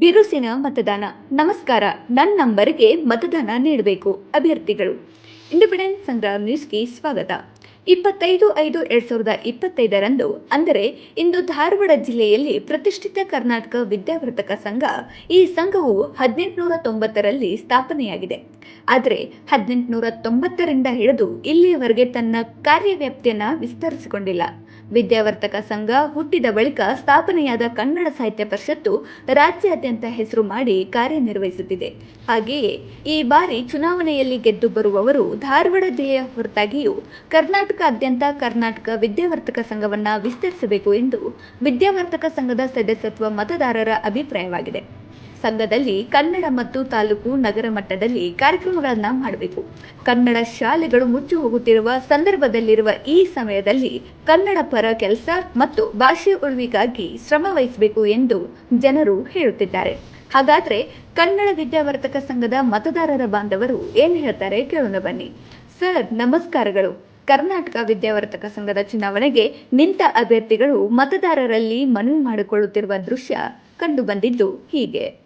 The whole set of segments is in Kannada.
ಬಿರುಸಿನ ಮತದಾನ. ನಮಸ್ಕಾರ ನನ್ನ ನಂಬರ್ಗೆ ಮತದಾನ ನೀಡಬೇಕು. ಅಭ್ಯರ್ಥಿಗಳು. ಇಂಡಿಪೆಂಡೆನ್ಸ್ ಸಂಗ್ರಾಮ್ ನ್ಯೂಸ್ಗೆ ಸ್ವಾಗತ. ಇಪ್ಪತ್ತೈದು ಐದು ಎರಡು ಸಾವಿರದ ಇಪ್ಪತ್ತೈದರಂದು, ಅಂದರೆ ಇಂದು ಧಾರವಾಡ ಜಿಲ್ಲೆಯಲ್ಲಿ ಪ್ರತಿಷ್ಠಿತ ಕರ್ನಾಟಕ ವಿದ್ಯಾವರ್ಧಕ ಸಂಘ, ಈ ಸಂಘವು ಹದಿನೆಂಟುನೂರ ತೊಂಬತ್ತರಲ್ಲಿ ಸ್ಥಾಪನೆಯಾಗಿದೆ. ಆದರೆ ಹದಿನೆಂಟುನೂರ ತೊಂಬತ್ತರಿಂದ ಹಿಡಿದು ಇಲ್ಲಿಯವರೆಗೆ ತನ್ನ ಕಾರ್ಯವ್ಯಾಪ್ತಿಯನ್ನು ವಿಸ್ತರಿಸಿಕೊಂಡಿಲ್ಲ. ವಿದ್ಯಾವರ್ತಕ ಸಂಘ ಹುಟ್ಟಿದ ಬಳಿಕ ಸ್ಥಾಪನೆಯಾದ ಕನ್ನಡ ಸಾಹಿತ್ಯ ಪರಿಷತ್ತು ರಾಜ್ಯಾದ್ಯಂತ ಹೆಸರು ಮಾಡಿ ಕಾರ್ಯನಿರ್ವಹಿಸುತ್ತಿದೆ. ಹಾಗೆಯೇ ಈ ಬಾರಿ ಚುನಾವಣೆಯಲ್ಲಿ ಗೆದ್ದು ಬರುವವರು ಧಾರವಾಡ ಜಿಲ್ಲೆಯ ಹೊರತಾಗಿಯೂ ಕರ್ನಾಟಕಾದ್ಯಂತ ಕರ್ನಾಟಕ ವಿದ್ಯಾವರ್ತಕ ಸಂಘವನ್ನ ವಿಸ್ತರಿಸಬೇಕು ಎಂದು ವಿದ್ಯಾವರ್ತಕ ಸಂಘದ ಸದಸ್ಯತ್ವ ಮತದಾರರ ಅಭಿಪ್ರಾಯವಾಗಿದೆ. ಸಂಘದಲ್ಲಿ ಕನ್ನಡ ಮತ್ತು ತಾಲೂಕು ನಗರ ಮಟ್ಟದಲ್ಲಿ ಕಾರ್ಯಕ್ರಮಗಳನ್ನು ಮಾಡಬೇಕು. ಕನ್ನಡ ಶಾಲೆಗಳು ಮುಚ್ಚಿ ಹೋಗುತ್ತಿರುವ ಸಂದರ್ಭದಲ್ಲಿರುವ ಈ ಸಮಯದಲ್ಲಿ ಕನ್ನಡ ಪರ ಕೆಲಸ ಮತ್ತು ಭಾಷೆ ಉಳಿವಿಗಾಗಿ ಶ್ರಮ ವಹಿಸಬೇಕು ಎಂದು ಜನರು ಹೇಳುತ್ತಿದ್ದಾರೆ. ಹಾಗಾದ್ರೆ ಕನ್ನಡ ವಿದ್ಯಾವರ್ತಕ ಸಂಘದ ಮತದಾರರ ಬಾಂಧವರು ಏನು ಹೇಳ್ತಾರೆ ಕೇಳೋಣ ಬನ್ನಿ. ಸರ್, ನಮಸ್ಕಾರಗಳು. ಕರ್ನಾಟಕ ವಿದ್ಯಾವರ್ತಕ ಸಂಘದ ಚುನಾವಣೆಗೆ ನಿಂತ ಅಭ್ಯರ್ಥಿಗಳು ಮತದಾರರಲ್ಲಿ ಮನವಿ ಮಾಡಿಕೊಳ್ಳುತ್ತಿರುವ ದೃಶ್ಯ ಕಂಡು ಬಂದಿದ್ದು ಹೀಗೆ.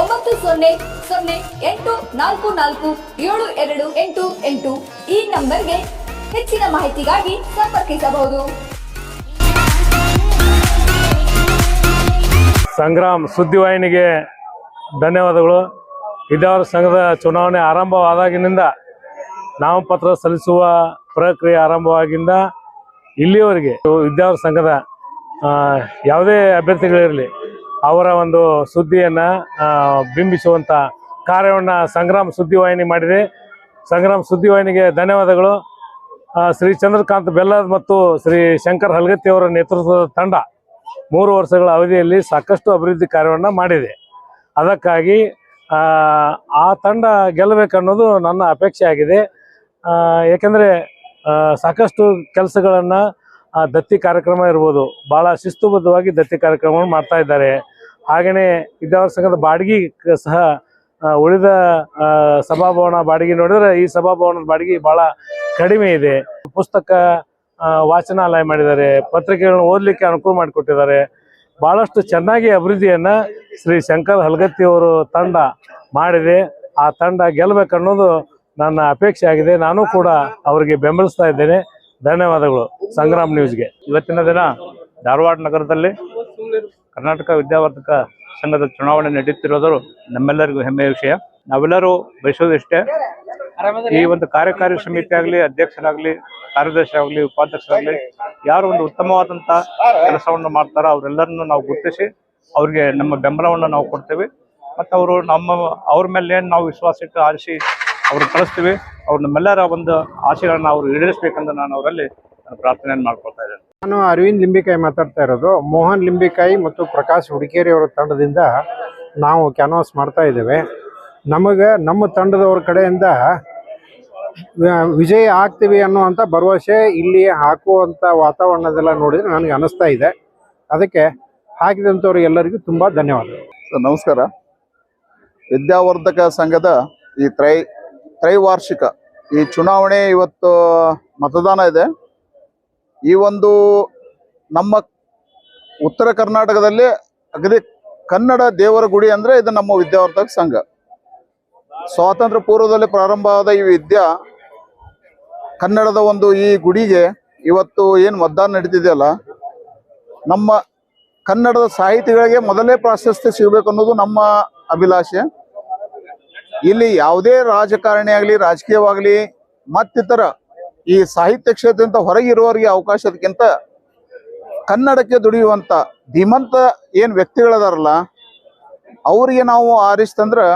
ಒಂಬತ್ತು ಸೊನ್ನೆ ಸೊನ್ನೆ ಎಂಟು ನಾಲ್ಕು ನಾಲ್ಕು ಏಳು ಎರಡು ಎಂಟು ಎಂಟು ಈ ನಂಬರ್ಗೆ ಹೆಚ್ಚಿನ ಮಾಹಿತಿಗಾಗಿ ಸಂಪರ್ಕಿಸಬಹುದು. ಸಂಗ್ರಾಮ್ ಸುದ್ದಿವಾಹಿನಿಗೆ ಧನ್ಯವಾದಗಳು. ವಿದ್ಯಾವರ ಸಂಘದ ಚುನಾವಣೆ ಆರಂಭವಾದಾಗಿನಿಂದ ನಾಮಪತ್ರ ಸಲ್ಲಿಸುವ ಪ್ರಕ್ರಿಯೆ ಆರಂಭವಾಗಿಂದ ಇಲ್ಲಿಯವರೆಗೆ ವಿದ್ಯಾವರ ಸಂಘದ ಯಾವುದೇ ಅಭ್ಯರ್ಥಿಗಳಿರಲಿ ಅವರ ಒಂದು ಸುದ್ದಿಯನ್ನು ಬಿಂಬಿಸುವಂಥ ಕಾರ್ಯವನ್ನು ಸಂಗ್ರಾಮ್ ಸುದ್ದಿವಾಹಿನಿ ಮಾಡಿದೆ. ಸಂಗ್ರಾಮ್ ಸುದ್ದಿವಾಹಿನಿಗೆ ಧನ್ಯವಾದಗಳು. ಶ್ರೀ ಚಂದ್ರಕಾಂತ್ ಬೆಲ್ಲದ್ ಮತ್ತು ಶ್ರೀ ಶಂಕರ್ ಹಲ್ಗತ್ತಿ ಅವರ ನೇತೃತ್ವದ ತಂಡ ಮೂರು ವರ್ಷಗಳ ಅವಧಿಯಲ್ಲಿ ಸಾಕಷ್ಟು ಅಭಿವೃದ್ಧಿ ಕಾರ್ಯವನ್ನು ಮಾಡಿದೆ. ಅದಕ್ಕಾಗಿ ಆ, ತಂಡ ಗೆಲ್ಲಬೇಕನ್ನೋದು ನನ್ನ ಅಪೇಕ್ಷೆ ಆಗಿದೆ. ಏಕೆಂದರೆ ಸಾಕಷ್ಟು ಕೆಲಸಗಳನ್ನು ದತ್ತಿ ಕಾರ್ಯಕ್ರಮ ಇರ್ಬೋದು ಭಾಳ ಶಿಸ್ತುಬದ್ಧವಾಗಿ ದತ್ತಿ ಕಾರ್ಯಕ್ರಮವನ್ನು ಮಾಡ್ತಾ ಇದ್ದಾರೆ. ಹಾಗೆಯೇ ವಿದ್ಯಾವರ ಸಂಘದ ಬಾಡಿಗೆ ಸಹ ಉಳಿದ ಸಭಾಭವನ ಬಾಡಿಗೆ ನೋಡಿದ್ರೆ ಈ ಸಭಾಭವನದ ಬಾಡಿಗೆ ಬಹಳ ಕಡಿಮೆ ಇದೆ. ಪುಸ್ತಕ ವಾಚನಾಲಯ ಮಾಡಿದ್ದಾರೆ, ಪತ್ರಿಕೆಗಳನ್ನು ಓದಲಿಕ್ಕೆ ಅನುಕೂಲ ಮಾಡಿಕೊಟ್ಟಿದ್ದಾರೆ. ಬಹಳಷ್ಟು ಚೆನ್ನಾಗಿ ಅಭಿವೃದ್ಧಿಯನ್ನ ಶ್ರೀ ಶಂಕರ್ ಹಲ್ಗತ್ತಿ ಅವರು ತಂಡ ಮಾಡಿದೆ. ಆ ತಂಡ ಗೆಲ್ಲಬೇಕನ್ನೋದು ನನ್ನ ಅಪೇಕ್ಷೆ ಆಗಿದೆ. ನಾನು ಕೂಡ ಅವರಿಗೆ ಬೆಂಬಲಿಸ್ತಾ ಇದ್ದೇನೆ. ಧನ್ಯವಾದಗಳು. ಸಂಗ್ರಾಮ್ ನ್ಯೂಸ್ಗೆ. ಇವತ್ತಿನ ದಿನ ಧಾರವಾಡ ನಗರದಲ್ಲಿ ಕರ್ನಾಟಕ ವಿದ್ಯಾವರ್ಧಕ ಸಂಘದ ಚುನಾವಣೆ ನಡೆಯುತ್ತಿರೋದು ನಮ್ಮೆಲ್ಲರಿಗೂ ಹೆಮ್ಮೆಯ ವಿಷಯ. ನಾವೆಲ್ಲರೂ ಬಯಸೋದಿಷ್ಟೇ ಈ ಒಂದು ಕಾರ್ಯಕಾರಿ ಸಮಿತಿ ಆಗಲಿ, ಅಧ್ಯಕ್ಷರಾಗಲಿ, ಕಾರ್ಯದರ್ಶಿ ಆಗಲಿ, ಉಪಾಧ್ಯಕ್ಷರಾಗಲಿ, ಯಾರು ಒಂದು ಉತ್ತಮವಾದಂತ ಕೆಲಸವನ್ನು ಮಾಡ್ತಾರೋ ಅವರೆಲ್ಲರನ್ನು ನಾವು ಗುರುತಿಸಿ ಅವ್ರಿಗೆ ನಮ್ಮ ಬೆಂಬಲವನ್ನು ನಾವು ಕೊಡ್ತೇವೆ. ಮತ್ತು ಅವರು ನಮ್ಮ, ಅವ್ರ ಮೇಲೆ ಏನು ನಾವು ವಿಶ್ವಾಸ ಇಟ್ಟು ಆರಿಸಿ ಅವ್ರನ್ನ ಕಳಿಸ್ತೀವಿ, ಅವ್ರು ನಮ್ಮೆಲ್ಲರ ಒಂದು ಆಶೆಗಳನ್ನ ಅವರು ಈಡೇರಿಸ್ಬೇಕಂತ ನಾನು ಅವರಲ್ಲಿ ಪ್ರಾರ್ಥನೆಯನ್ನು ಮಾಡ್ಕೊಳ್ತಾ ಇದ್ದೇನೆ. ನಾನು ಅರವಿಂದ್ ಲಿಂಬಿಕಾಯಿ ಮಾತಾಡ್ತಾ ಇರೋದು. ಮೋಹನ್ ಲಿಂಬಿಕಾಯಿ ಮತ್ತು ಪ್ರಕಾಶ್ ಹುಡುಕೇರಿ ಅವರ ತಂಡದಿಂದ ನಾವು ಕ್ಯಾನ್ವಾಸ್ ಮಾಡ್ತಾ ಇದ್ದೇವೆ. ನಮಗೆ ನಮ್ಮ ತಂಡದವ್ರ ಕಡೆಯಿಂದ ವಿಜಯ ಆಗ್ತೀವಿ ಅನ್ನುವಂಥ ಭರವಸೆ ಇಲ್ಲಿ ಹಾಕುವಂಥ ವಾತಾವರಣದೆಲ್ಲ ನೋಡಿದರೆ ನನಗೆ ಅನಿಸ್ತಾ ಇದೆ. ಅದಕ್ಕೆ ಹಾಕಿದಂಥವ್ರಿಗೆಲ್ಲರಿಗೂ ತುಂಬ ಧನ್ಯವಾದಗಳು. ಸರ್, ನಮಸ್ಕಾರ. ವಿದ್ಯಾವರ್ಧಕ ಸಂಘದ ಈ ತ್ರೈ, ತ್ರೈವಾರ್ಷಿಕ ಈ ಚುನಾವಣೆ ಇವತ್ತು ಮತದಾನ ಇದೆ. ಈ ಒಂದು ನಮ್ಮ ಉತ್ತರ ಕರ್ನಾಟಕದಲ್ಲಿ ಅಗದಿ ಕನ್ನಡ ದೇವರ ಗುಡಿ ಅಂದ್ರೆ ಇದು ನಮ್ಮ ವಿದ್ಯಾವರ್ಧಕ ಸಂಘ. ಸ್ವಾತಂತ್ರ್ಯ ಪೂರ್ವದಲ್ಲಿ ಪ್ರಾರಂಭ ಆದ ಈ ವಿದ್ಯಾ ಕನ್ನಡದ ಒಂದು ಈ ಗುಡಿಗೆ ಇವತ್ತು ಏನು ಮತದಾನ ನಡೀತಿದೆಯಲ್ಲ, ನಮ್ಮ ಕನ್ನಡದ ಸಾಹಿತಿಗಳಿಗೆ ಮೊದಲೇ ಪ್ರಾಶಸ್ತ್ಯ ಸಿಗಬೇಕು ಅನ್ನೋದು ನಮ್ಮ ಅಭಿಲಾಷೆ. ಇಲ್ಲಿ ಯಾವುದೇ ರಾಜಕಾರಣಿ ಆಗಲಿ, ರಾಜಕೀಯವಾಗಲಿ ಮತ್ತಿತರ ಈ ಸಾಹಿತ್ಯ ಕ್ಷೇತ್ರದಿಂದ ಹೊರಗಿರುವವರಿಗೆ ಅವಕಾಶದಕ್ಕಿಂತ ಕನ್ನಡಕ್ಕೆ ದುಡಿಯುವಂತ ಧೀಮಂತ ಏನು ವ್ಯಕ್ತಿಗಳದಾರಲ್ಲ, ಅವರಿಗೆ ನಾವು ಆರಿಸ್ತಂದ್ರೆ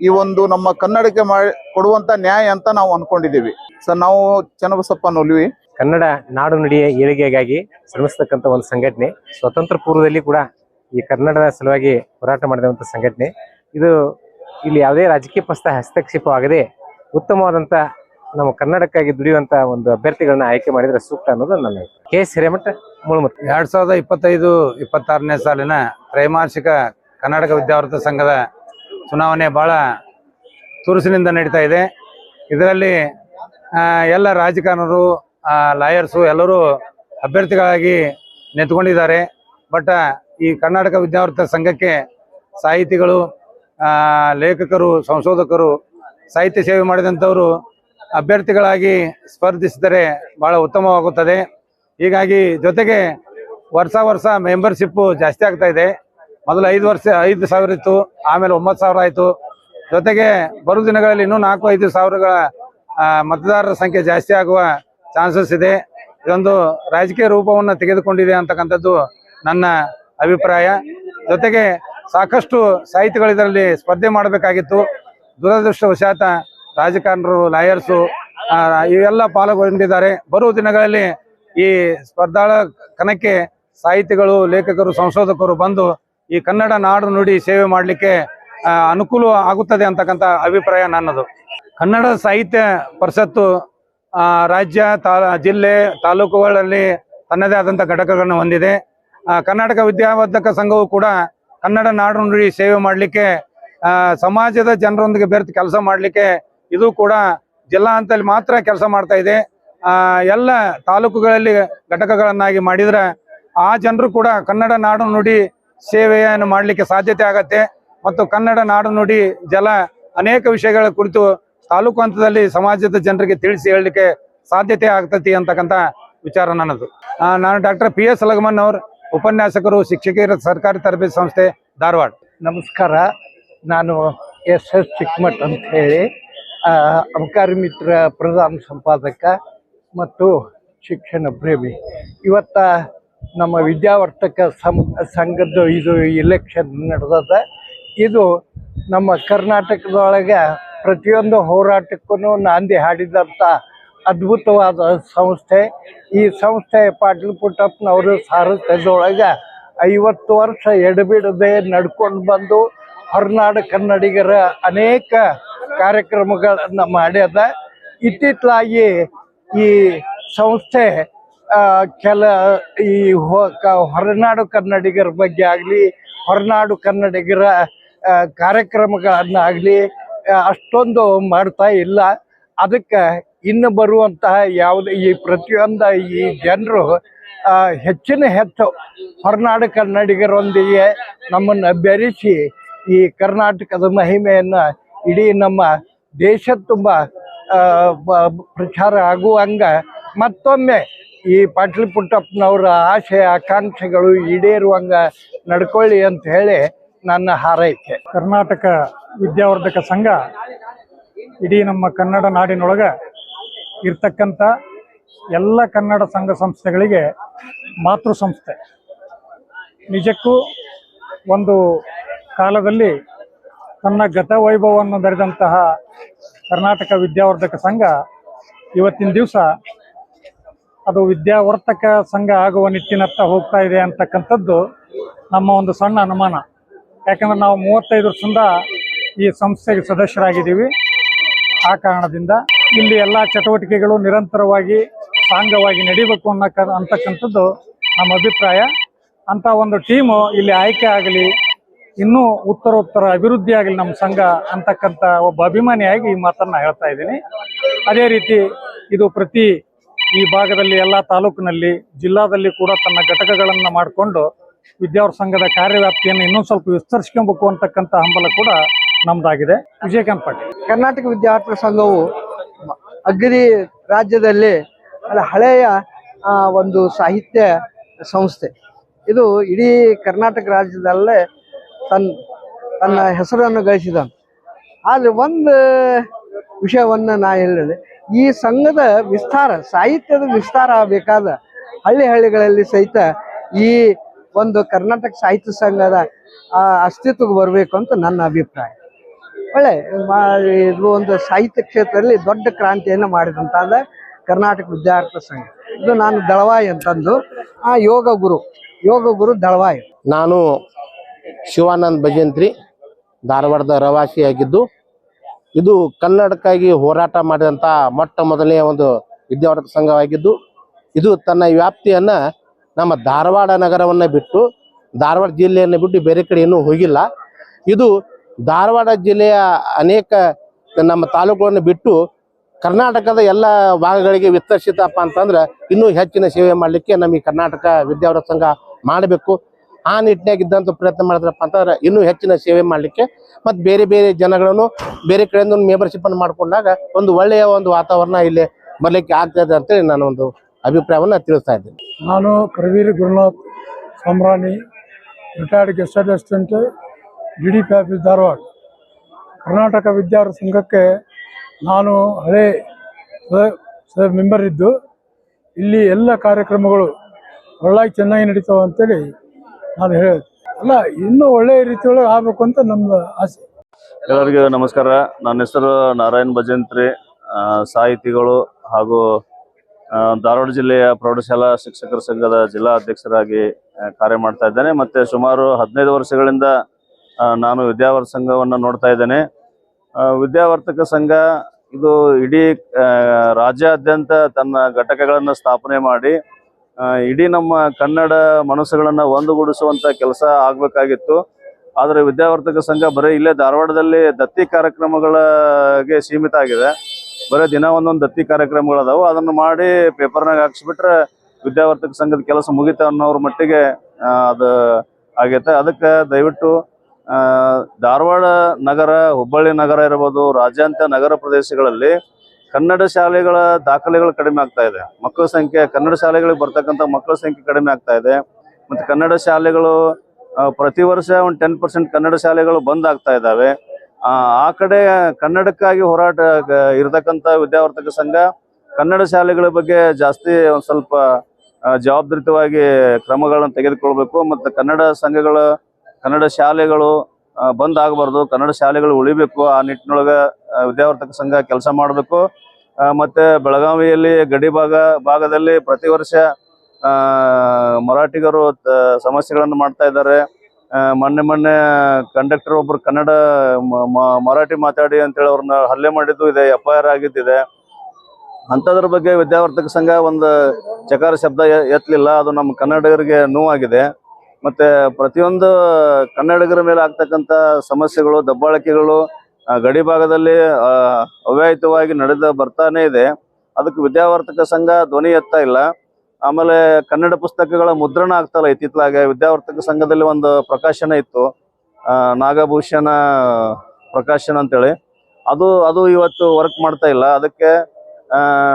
ಈ ಒಂದು ನಮ್ಮ ಕನ್ನಡಕ್ಕೆ ಮಾಡಿ ಕೊಡುವಂತ ನ್ಯಾಯ ಅಂತ ನಾವು ಅನ್ಕೊಂಡಿದ್ದೀವಿ. ಸರ್, ನಾವು ಚನ್ನಬಸಪ್ಪ ನೋಲ್ವಿ ಕನ್ನಡ ನಾಡು ನುಡಿಯ ಏಳಿಗೆಗಾಗಿ ಶ್ರಮಿಸ್ತಕ್ಕಂಥ ಒಂದು ಸಂಘಟನೆ. ಸ್ವತಂತ್ರ ಪೂರ್ವದಲ್ಲಿ ಕೂಡ ಈ ಕನ್ನಡದ ಸಲುವಾಗಿ ಹೋರಾಟ ಮಾಡಿದಂಥ ಸಂಘಟನೆ. ಇದು ಇಲ್ಲಿ ಯಾವುದೇ ರಾಜಕೀಯ ಪಕ್ಷ ಹಸ್ತಕ್ಷೇಪವಾಗದೆ ಉತ್ತಮವಾದಂಥ ನಮ್ಮ ಕನ್ನಡಕ್ಕಾಗಿ ದುಡಿಯುವಂತ ಒಂದು ಅಭ್ಯರ್ಥಿಗಳನ್ನ ಆಯ್ಕೆ ಮಾಡಿದ್ರೆ ಸೂಕ್ತ ಅನ್ನೋದು ನನ್ನ. ಕೆ ಎಸ್ ಹಿರೇಮಠ, ಮುಳುಮುತ್ತ. ಎರಡ್ ಸಾವಿರದ ಇಪ್ಪತ್ತೈದು, ಇಪ್ಪತ್ತಾರನೇ ಸಾಲಿನ ತ್ರೈಮಾಸಿಕ ಕರ್ನಾಟಕ ವಿದ್ಯಾವರ್ತ ಸಂಘದ ಚುನಾವಣೆ ಬಹಳ ತುರುಸಿನಿಂದ ನಡೀತಾ ಇದೆ. ಇದರಲ್ಲಿ ಎಲ್ಲ ರಾಜಕಾರಣರು ಲಾಯರ್ಸು ಎಲ್ಲರೂ ಅಭ್ಯರ್ಥಿಗಳಾಗಿ ನಿಂತ್ಕೊಂಡಿದ್ದಾರೆ. ಬಟ್ ಈ ಕರ್ನಾಟಕ ವಿದ್ಯಾವರ್ತ ಸಂಘಕ್ಕೆ ಸಾಹಿತಿಗಳು ಲೇಖಕರು, ಸಂಶೋಧಕರು, ಸಾಹಿತ್ಯ ಸೇವೆ ಮಾಡಿದಂಥವರು ಅಭ್ಯರ್ಥಿಗಳಾಗಿ ಸ್ಪರ್ಧಿಸಿದರೆ ಬಹಳ ಉತ್ತಮವಾಗುತ್ತದೆ. ಹೀಗಾಗಿ ಜೊತೆಗೆ ವರ್ಷ ವರ್ಷ ಮೆಂಬರ್ಶಿಪ್ ಜಾಸ್ತಿ ಆಗ್ತಾ ಇದೆ. ಮೊದಲು ಐದು ವರ್ಷ, ಐದು ಸಾವಿರ ಇತ್ತು, ಆಮೇಲೆ ಒಂಬತ್ತು ಸಾವಿರ ಆಯಿತು. ಜೊತೆಗೆ ಬರು ದಿನಗಳಲ್ಲಿ ಇನ್ನೂ ನಾಲ್ಕು, ಐದು ಸಾವಿರಗಳ ಮತದಾರರ ಸಂಖ್ಯೆ ಜಾಸ್ತಿ ಆಗುವ ಚಾನ್ಸಸ್ ಇದೆ. ಇದೊಂದು ರಾಜಕೀಯ ರೂಪವನ್ನು ತೆಗೆದುಕೊಂಡಿದೆ ಅಂತಕ್ಕಂಥದ್ದು ನನ್ನ ಅಭಿಪ್ರಾಯ. ಜೊತೆಗೆ ಸಾಕಷ್ಟು ಸಾಹಿತಿಗಳು ಇದರಲ್ಲಿ ಸ್ಪರ್ಧೆ ಮಾಡಬೇಕಾಗಿತ್ತು. ದುರದೃಷ್ಟವಶಾತ ರಾಜಕಾರಣರು ಲಾಯರ್ಸು ಇವೆಲ್ಲ ಪಾಲ್ಗೊಂಡಿದ್ದಾರೆ. ಬರುವ ದಿನಗಳಲ್ಲಿ ಈ ಸ್ಪರ್ಧಾಳ ಕಣಕ್ಕೆ ಸಾಹಿತಿಗಳು, ಲೇಖಕರು, ಸಂಶೋಧಕರು ಬಂದು ಈ ಕನ್ನಡ ನಾಡು ನುಡಿ ಸೇವೆ ಮಾಡಲಿಕ್ಕೆ ಅನುಕೂಲ ಆಗುತ್ತದೆ ಅಂತಕ್ಕಂಥ ಅಭಿಪ್ರಾಯ ನನ್ನದು. ಕನ್ನಡ ಸಾಹಿತ್ಯ ಪರಿಷತ್ತು ರಾಜ್ಯ, ತಾ, ಜಿಲ್ಲೆ, ತಾಲೂಕುಗಳಲ್ಲಿ ತನ್ನದೇ ಆದಂಥ ಘಟಕಗಳನ್ನು ಹೊಂದಿದೆ. ಕರ್ನಾಟಕ ವಿದ್ಯಾವರ್ಧಕ ಸಂಘವು ಕೂಡ ಕನ್ನಡ ನಾಡು ನುಡಿ ಸೇವೆ ಮಾಡಲಿಕ್ಕೆ ಸಮಾಜದ ಜನರೊಂದಿಗೆ ಬೆರೆತು ಕೆಲಸ ಮಾಡಲಿಕ್ಕೆ ಇದು ಕೂಡ ಜಿಲ್ಲಾ ಹಂತದಲ್ಲಿ ಮಾತ್ರ ಕೆಲಸ ಮಾಡ್ತಾ ಇದೆ. ಎಲ್ಲ ತಾಲೂಕುಗಳಲ್ಲಿ ಘಟಕಗಳನ್ನಾಗಿ ಮಾಡಿದ್ರೆ ಆ ಜನರು ಕೂಡ ಕನ್ನಡ ನಾಡು ನುಡಿ ಸೇವೆಯನ್ನು ಮಾಡಲಿಕ್ಕೆ ಸಾಧ್ಯತೆ ಆಗತ್ತೆ. ಮತ್ತು ಕನ್ನಡ ನಾಡು ನುಡಿ ಜಲ ಅನೇಕ ವಿಷಯಗಳ ಕುರಿತು ತಾಲೂಕು ಹಂತದಲ್ಲಿ ಸಮಾಜದ ಜನರಿಗೆ ತಿಳಿಸಿ ಹೇಳಲಿಕ್ಕೆ ಸಾಧ್ಯತೆ ಆಗ್ತತಿ ಅಂತಕ್ಕಂಥ ವಿಚಾರ ನನ್ನದು. ನಾನು ಡಾಕ್ಟರ್ ಪಿ ಎಸ್ ಲಗಮನ್ ಅವ್ರ, ಉಪನ್ಯಾಸಕರು ಶಿಕ್ಷಕಿಯರ ಸರ್ಕಾರಿ ತರಬೇತಿ ಸಂಸ್ಥೆ ಧಾರವಾಡ. ನಮಸ್ಕಾರ. ನಾನು ಎಸ್ ಎಸ್ ಚಿಕ್ಕಮಠ್ ಅಂತ ಹೇಳಿ ಅಬಕಾರಿ ಮಿತ್ರ, ಪ್ರಧಾನ ಸಂಪಾದಕ ಮತ್ತು ಶಿಕ್ಷಣ ಪ್ರೇಮಿ. ಇವತ್ತ ನಮ್ಮ ವಿದ್ಯಾವರ್ತಕ ಸಂ ಇದು ಇಲೆಕ್ಷನ್ ನಡೆದದ. ಇದು ನಮ್ಮ ಕರ್ನಾಟಕದೊಳಗೆ ಪ್ರತಿಯೊಂದು ಹೋರಾಟಕ್ಕೂ ನಾಂದಿ ಹಾಡಿದಂಥ ಅದ್ಭುತವಾದ ಸಂಸ್ಥೆ. ಈ ಸಂಸ್ಥೆ ಪಾಟೀಲ್ ಪುಟ್ಟಪ್ಪನವರು ಸಾರಥ್ಯದೊಳಗೆ ಐವತ್ತು ವರ್ಷ ಎಡಬಿಡದೆ ನಡ್ಕೊಂಡು ಬಂದು ಹೊರನಾಡು ಕನ್ನಡಿಗರ ಅನೇಕ ಕಾರ್ಯಕ್ರಮಗಳನ್ನು ಮಾಡ್ಯದ ಇತ್ತಿತ್ತಲಾಗಿ ಈ ಸಂಸ್ಥೆ ಕೆಲ ಈ ಹೊರನಾಡು ಕನ್ನಡಿಗರ ಬಗ್ಗೆ ಆಗಲಿ, ಹೊರನಾಡು ಕನ್ನಡಿಗರ ಕಾರ್ಯಕ್ರಮಗಳನ್ನಾಗಲಿ ಅಷ್ಟೊಂದು ಮಾಡ್ತಾ ಇಲ್ಲ. ಅದಕ್ಕೆ ಇನ್ನು ಬರುವಂತಹ ಯಾವುದೇ ಈ ಪ್ರತಿಯೊಂದು ಈ ಜನರು ಹೆಚ್ಚಿನ ಹೆಚ್ಚು ಹೊರನಾಡು ಕನ್ನಡಿಗರೊಂದಿಗೆ ನಮ್ಮನ್ನು ಬೆರೆಸಿ ಈ ಕರ್ನಾಟಕದ ಮಹಿಮೆಯನ್ನು ಇಡೀ ನಮ್ಮ ದೇಶ ತುಂಬ ಪ್ರಚಾರ ಆಗುವಂಗ ಮತ್ತೊಮ್ಮೆ ಈ ಪಾಟೀಲ್ ಪುಟ್ಟಪ್ಪನವರ ಆಶೆ, ಆಕಾಂಕ್ಷೆಗಳು ಈಡೇರುವಂಗ ನಡ್ಕೊಳ್ಳಿ ಅಂತ ಹೇಳಿ ನನ್ನ ಹಾರೈಕೆ. ಕರ್ನಾಟಕ ವಿದ್ಯಾವರ್ಧಕ ಸಂಘ ಇಡೀ ನಮ್ಮ ಕನ್ನಡ ನಾಡಿನೊಳಗೆ ಇರ್ತಕ್ಕಂಥ ಎಲ್ಲ ಕನ್ನಡ ಸಂಘ ಸಂಸ್ಥೆಗಳಿಗೆ ಮಾತೃ ಸಂಸ್ಥೆ. ನಿಜಕ್ಕೂ ಒಂದು ಕಾಲದಲ್ಲಿ ತನ್ನ ಗತ ವೈಭವವನ್ನು ಬೆರೆದಂತಹ ಕರ್ನಾಟಕ ವಿದ್ಯಾವರ್ಧಕ ಸಂಘ ಇವತ್ತಿನ ದಿವಸ ಅದು ವಿದ್ಯಾವರ್ತಕ ಸಂಘ ಆಗುವ ನಿಟ್ಟಿನತ್ತ ಹೋಗ್ತಾ ಇದೆ ಅಂತಕ್ಕಂಥದ್ದು ನಮ್ಮ ಒಂದು ಸಣ್ಣ ಅನುಮಾನ. ಯಾಕಂದ್ರೆ ನಾವು ಮೂವತ್ತೈದು ವರ್ಷದಿಂದ ಈ ಸಂಸ್ಥೆಗೆ ಸದಸ್ಯರಾಗಿದ್ದೀವಿ. ಆ ಕಾರಣದಿಂದ ಇಲ್ಲಿ ಎಲ್ಲ ಚಟುವಟಿಕೆಗಳು ನಿರಂತರವಾಗಿ ಸಾಂಗವಾಗಿ ನಡಿಬೇಕು ಅನ್ನೋ ಅಂತಕ್ಕಂಥದ್ದು ನಮ್ಮ ಅಭಿಪ್ರಾಯ. ಅಂತ ಒಂದು ಟೀಮು ಇಲ್ಲಿ ಆಯ್ಕೆ ಆಗಲಿ ಇನ್ನೂ ಉತ್ತರೋತ್ತರ ಅಭಿವೃದ್ಧಿ ಆಗಲಿ ನಮ್ಮ ಸಂಘ ಅಂತಕ್ಕಂಥ ಒಬ್ಬ ಅಭಿಮಾನಿಯಾಗಿ ಈ ಮಾತನ್ನ ಹೇಳ್ತಾ ಇದ್ದೀನಿ. ಅದೇ ರೀತಿ ಇದು ಪ್ರತಿ ಈ ಭಾಗದಲ್ಲಿ ಎಲ್ಲ ತಾಲೂಕಿನಲ್ಲಿ, ಜಿಲ್ಲಾದಲ್ಲಿ ಕೂಡ ತನ್ನ ಘಟಕಗಳನ್ನು ಮಾಡಿಕೊಂಡು ವಿದ್ಯಾವರ ಸಂಘದ ಕಾರ್ಯವ್ಯಾಪ್ತಿಯನ್ನು ಇನ್ನೊಂದು ಸ್ವಲ್ಪ ವಿಸ್ತರಿಸ್ಕೊಬೇಕು ಅಂತಕ್ಕಂಥ ಹಂಬಲ ಕೂಡ ನಮ್ದಾಗಿದೆ. ವಿಜಯಕಾಂತ್ ಪಾಟೀಲ್ ಕರ್ನಾಟಕ ವಿದ್ಯಾರ್ಥಿ ಸಂಘವು ಅಗ್ರಿ ರಾಜ್ಯದಲ್ಲಿ ಹಳೆಯ ಒಂದು ಸಾಹಿತ್ಯ ಸಂಸ್ಥೆ. ಇದು ಇಡೀ ಕರ್ನಾಟಕ ರಾಜ್ಯದಲ್ಲೇ ತನ್ನ ತನ್ನ ಹೆಸರನ್ನು ಗಳಿಸಿದನು ಆದರೆ ಒಂದು ವಿಷಯವನ್ನು ನಾ ಹೇಳಿದೆ ಈ ಸಂಘದ ವಿಸ್ತಾರ, ಸಾಹಿತ್ಯದ ವಿಸ್ತಾರ ಆಗಬೇಕಾದ ಹಳ್ಳಿ ಹಳ್ಳಿಗಳಲ್ಲಿ ಸಹಿತ ಈ ಒಂದು ಕರ್ನಾಟಕ ಸಾಹಿತ್ಯ ಸಂಘದ ಅಸ್ತಿತ್ವಕ್ಕೆ ಬರಬೇಕು ಅಂತ ನನ್ನ ಅಭಿಪ್ರಾಯ. ಒಳ್ಳೆ ಇದು ಒಂದು ಸಾಹಿತ್ಯ ಕ್ಷೇತ್ರದಲ್ಲಿ ದೊಡ್ಡ ಕ್ರಾಂತಿಯನ್ನು ಮಾಡಿದಂತಾದ ಕರ್ನಾಟಕ ವಿದ್ಯಾರ್ಥಿ ಸಂಘ. ಇದು ನಾನು ದಳವಾಯಿ ಅಂತಂದು, ಆ, ಯೋಗ ಗುರು ಯೋಗ ಗುರು ದಳವಾಯಿ. ನಾನು ಶಿವಾನಂದ್ ಭಜಂತ್ರಿ ಧಾರವಾಡದ ರವಾಸಿಯಾಗಿದ್ದು, ಇದು ಕನ್ನಡಕ್ಕಾಗಿ ಹೋರಾಟ ಮಾಡಿದಂಥ ಮೊಟ್ಟ ಮೊದಲನೆಯ ಒಂದು ವಿದ್ಯಾವರ್ಧಕ ಸಂಘವಾಗಿದ್ದು, ಇದು ತನ್ನ ವ್ಯಾಪ್ತಿಯನ್ನ ನಮ್ಮ ಧಾರವಾಡ ನಗರವನ್ನ ಬಿಟ್ಟು ಧಾರವಾಡ ಜಿಲ್ಲೆಯನ್ನು ಬಿಟ್ಟು ಬೇರೆ ಕಡೆ ಇನ್ನೂ ಹೋಗಿಲ್ಲ. ಇದು ಧಾರವಾಡ ಜಿಲ್ಲೆಯ ಅನೇಕ ನಮ್ಮ ತಾಲೂಕುಗಳನ್ನು ಬಿಟ್ಟು ಕರ್ನಾಟಕದ ಎಲ್ಲ ಭಾಗಗಳಿಗೆ ವಿಸ್ತರಿಸಿತಪ್ಪ ಅಂತಂದ್ರೆ ಇನ್ನೂ ಹೆಚ್ಚಿನ ಸೇವೆ ಮಾಡಲಿಕ್ಕೆ ನಮಗೆ ಕರ್ನಾಟಕ ವಿದ್ಯಾವರ್ಧಕ ಸಂಘ ಮಾಡಬೇಕು. ಆ ನಿಟ್ಟಿನಾಗ ಇದ್ದಂಥ ಪ್ರಯತ್ನ ಮಾಡಿದ್ರಪ್ಪ ಅಂತಂದ್ರೆ ಇನ್ನೂ ಹೆಚ್ಚಿನ ಸೇವೆ ಮಾಡಲಿಕ್ಕೆ ಮತ್ತು ಬೇರೆ ಬೇರೆ ಜನಗಳನ್ನು ಬೇರೆ ಕಡೆಯಿಂದ ಒಂದು ಮೆಂಬರ್ಶಿಪ್ ಅನ್ನು ಮಾಡ್ಕೊಂಡಾಗ ಒಂದು ಒಳ್ಳೆಯ ಒಂದು ವಾತಾವರಣ ಇಲ್ಲಿ ಬರಲಿಕ್ಕೆ ಆಗ್ತದೆ ಅಂತೇಳಿ ನಾನು ಒಂದು ಅಭಿಪ್ರಾಯವನ್ನು ತಿಳಿಸ್ತಾ ಇದ್ದೀನಿ. ನಾನು Karaveeri Gurunath Samrani retired guest assistant D D P office Dharwad. Karnataka ವಿದ್ಯಾರ್ಥಿ ಸಂಘಕ್ಕೆ ನಾನು ಹಳೆ ಮೆಂಬರ್ ಇದ್ದು, ಇಲ್ಲಿ ಎಲ್ಲ ಕಾರ್ಯಕ್ರಮಗಳು ಒಳ್ಳಾಗಿ ಚೆನ್ನಾಗಿ ನಡೀತಾವೆ ಅಂತೇಳಿ ನಾನು ಹೇಳ ಅಲ್ಲ, ಇನ್ನೂ ಒಳ್ಳೆ ರೀತಿಯೊಳಗೆ ಆಗಬೇಕು ಅಂತ ನಮ್ದು ಆಸೆ. ಎಲ್ಲರಿಗೂ ನಮಸ್ಕಾರ. ನನ್ನ ಹೆಸರು ನಾರಾಯಣ್ ಭಜಂತ್ರಿ ಸಾಹಿತಿಗಳು ಹಾಗೂ ಧಾರವಾಡ ಜಿಲ್ಲೆಯ ಪ್ರೌಢಶಾಲಾ ಶಿಕ್ಷಕರ ಸಂಘದ ಜಿಲ್ಲಾ ಅಧ್ಯಕ್ಷರಾಗಿ ಕಾರ್ಯ ಮಾಡ್ತಾ ಇದ್ದೇನೆ. ಮತ್ತೆ ಸುಮಾರು ಹದಿನೈದು ವರ್ಷಗಳಿಂದ ನಾನು ವಿದ್ಯಾವರ್ತ ಸಂಘವನ್ನು ನೋಡ್ತಾ ಇದ್ದೇನೆ. ವಿದ್ಯಾವರ್ತಕ ಸಂಘ ಇದು ಇಡೀ ರಾಜ್ಯಾದ್ಯಂತ ತನ್ನ ಘಟಕಗಳನ್ನು ಸ್ಥಾಪನೆ ಮಾಡಿ ಇಡೀ ನಮ್ಮ ಕನ್ನಡ ಮನಸ್ಸುಗಳನ್ನ ಒಂದುಗೂಡಿಸುವಂತ ಕೆಲಸ ಆಗ್ಬೇಕಾಗಿತ್ತು. ಆದ್ರೆ ವಿದ್ಯಾವರ್ತಕ ಸಂಘ ಬರೀ ಇಲ್ಲೇ ಧಾರವಾಡದಲ್ಲಿ ದತ್ತಿ ಕಾರ್ಯಕ್ರಮಗಳಿಗೆ ಸೀಮಿತ ಆಗಿದೆ. ಬರೀ ದಿನ ಒಂದೊಂದು ದತ್ತಿ ಕಾರ್ಯಕ್ರಮಗಳು ಅದಾವು ಅದನ್ನು ಮಾಡಿ ಪೇಪರ್ನಾಗ ಹಾಕ್ಸ್ಬಿಟ್ರೆ ವಿದ್ಯಾವರ್ತಕ ಸಂಘದ ಕೆಲಸ ಮುಗಿತ ಅನ್ನೋರ ಮಟ್ಟಿಗೆ ಅದು ಆಗೈತೆ. ಅದಕ್ಕೆ ದಯವಿಟ್ಟು ಧಾರವಾಡ ನಗರ, ಹುಬ್ಬಳ್ಳಿ ನಗರ ಇರ್ಬೋದು, ರಾಜ್ಯಾಂತ ನಗರ ಪ್ರದೇಶಗಳಲ್ಲಿ ಕನ್ನಡ ಶಾಲೆಗಳ ದಾಖಲೆಗಳು ಕಡಿಮೆ ಆಗ್ತಾ ಇದೆ. ಮಕ್ಕಳ ಸಂಖ್ಯೆ, ಕನ್ನಡ ಶಾಲೆಗಳಿಗೆ ಬರ್ತಕ್ಕಂಥ ಮಕ್ಕಳ ಸಂಖ್ಯೆ ಕಡಿಮೆ ಆಗ್ತಾ ಇದೆ. ಮತ್ತು ಕನ್ನಡ ಶಾಲೆಗಳು ಪ್ರತಿ ವರ್ಷ ಒಂದು ಟೆನ್ ಪರ್ಸೆಂಟ್ ಕನ್ನಡ ಶಾಲೆಗಳು ಬಂದ್ ಆಗ್ತಾ ಇದ್ದಾವೆ. ಆ ಕಡೆ ಕನ್ನಡಕ್ಕಾಗಿ ಹೋರಾಟ ಇರತಕ್ಕಂಥ ವಿದ್ಯಾವರ್ತಕ ಸಂಘ ಕನ್ನಡ ಶಾಲೆಗಳ ಬಗ್ಗೆ ಜಾಸ್ತಿ ಒಂದು ಸ್ವಲ್ಪ ಜವಾಬ್ದಾರಿತವಾಗಿ ಕ್ರಮಗಳನ್ನು ತೆಗೆದುಕೊಳ್ಬೇಕು. ಮತ್ತು ಕನ್ನಡ ಸಂಘಗಳು, ಕನ್ನಡ ಶಾಲೆಗಳು ಬಂದ್ ಆಗಬಾರ್ದು. ಕನ್ನಡ ಶಾಲೆಗಳು ಉಳಿಬೇಕು. ಆ ನಿಟ್ಟಿನೊಳಗ ವಿದ್ಯಾವರ್ತಕ ಸಂಘ ಕೆಲಸ ಮಾಡಬೇಕು. ಮತ್ತೆ ಬೆಳಗಾವಿಯಲ್ಲಿ ಗಡಿ ಭಾಗ, ಭಾಗದಲ್ಲಿ ಪ್ರತಿ ವರ್ಷ ಮರಾಠಿಗರು ಸಮಸ್ಯೆಗಳನ್ನು ಮಾಡ್ತಾ ಇದ್ದಾರೆ. ಮೊನ್ನೆ ಮೊನ್ನೆ ಕಂಡಕ್ಟರ್ ಒಬ್ರು ಕನ್ನಡ ಮರಾಠಿ ಮಾತಾಡಿ ಅಂತೇಳಿ ಅವ್ರನ್ನ ಹಲ್ಲೆ ಮಾಡಿದ್ದು ಇದೆ ಎಫ್ ಐ ಆರ್ ಆಗಿದ್ದಿದೆ. ಅಂಥದ್ರ ಬಗ್ಗೆ ವಿದ್ಯಾವರ್ತಕ ಸಂಘ ಒಂದು ಚಕಾರ ಶಬ್ದ ಎತ್ತಲಿಲ್ಲ. ಅದು ನಮ್ಮ ಕನ್ನಡಿಗರಿಗೆ ನೋವಾಗಿದೆ. ಮತ್ತೆ ಪ್ರತಿಯೊಂದು ಕನ್ನಡಿಗರ ಮೇಲೆ ಆಗ್ತಕ್ಕಂಥ ಸಮಸ್ಯೆಗಳು ದಬ್ಬಾಳಿಕೆಗಳು ಗಡಿ ಭಾಗದಲ್ಲಿ ಆ, ಅವ್ಯಾಹಿತವಾಗಿ ನಡೆದ ಬರ್ತಾನೆ ಇದೆ. ಅದಕ್ಕೆ ವಿದ್ಯಾವರ್ತಕ ಸಂಘ ಧ್ವನಿ ಎತ್ತಾ ಇಲ್ಲ. ಆಮೇಲೆ ಕನ್ನಡ ಪುಸ್ತಕಗಳ ಮುದ್ರಣ ಆಗ್ತಲ್ಲ ಇತ್ತಿತ್ತಲಾಗೆ ವಿದ್ಯಾವರ್ತಕ ಸಂಘದಲ್ಲಿ ಒಂದು ಪ್ರಕಾಶನ ಇತ್ತು. ನಾಗಭೂಷಣ ಪ್ರಕಾಶನ ಅಂತೇಳಿ. ಅದು ಅದು ಇವತ್ತು ವರ್ಕ್ ಮಾಡ್ತಾ ಇಲ್ಲ. ಅದಕ್ಕೆ